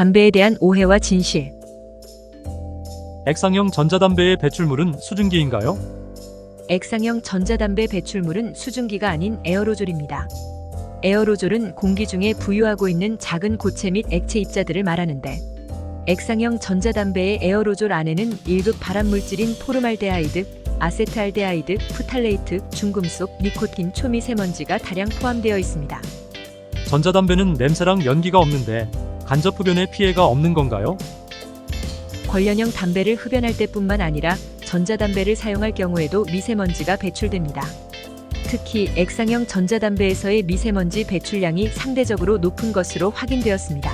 담배에 대한 오해와 진실. 액상형 전자담배의 배출물은 수증기인가요? 액상형 전자담배 배출물은 수증기가 아닌 에어로졸입니다. 에어로졸은 공기 중에 부유하고 있는 작은 고체 및 액체 입자들을 말하는데 액상형 전자담배의 에어로졸 안에는 1급 발암물질인 포르말데하이드, 아세트알데하이드, 프탈레이트, 중금속, 니코틴, 초미세먼지가 다량 포함되어 있습니다. 전자담배는 냄새랑 연기가 없는데 간접 흡연에 피해가 없는 건가요? 관련형 담배를 흡연할 때뿐만 아니라 전자담배를 사용할 경우에도 미세먼지가 배출됩니다. 특히 액상형 전자담배에서의 미세먼지 배출량이 상대적으로 높은 것으로 확인되었습니다.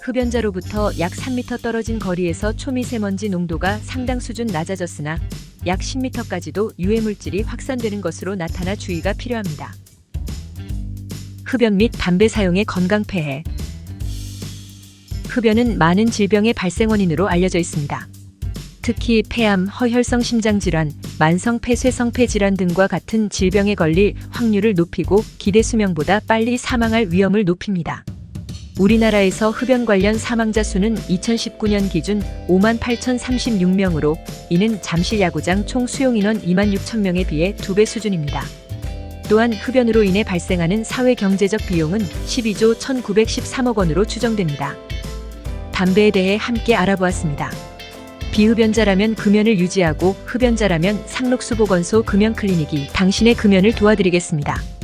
흡연자로부터 약 3m 떨어진 거리에서 초미세먼지 농도가 상당 수준 낮아졌으나 약 10m까지도 유해물질이 확산되는 것으로 나타나 주의가 필요합니다. 흡연 및 담배 사용의 건강 폐해 흡연은 많은 질병의 발생 원인으로 알려져 있습니다. 특히 폐암, 허혈성 심장질환, 만성 폐쇄성폐 질환 등과 같은 질병에 걸릴 확률을 높이고 기대 수명보다 빨리 사망할 위험을 높입니다. 우리나라에서 흡연 관련 사망자 수는 2019년 기준 5만 8,036명으로 이는 잠실 야구장 총 수용 인원 2만 6천 명에 비해 두 배 수준입니다. 또한 흡연으로 인해 발생하는 사회 경제적 비용은 12조 1,913억 원으로 추정됩니다. 담배에 대해 함께 알아보았습니다. 비흡연자라면 금연을 유지하고 흡연자라면 상록수보건소 금연클리닉이 당신의 금연을 도와드리겠습니다.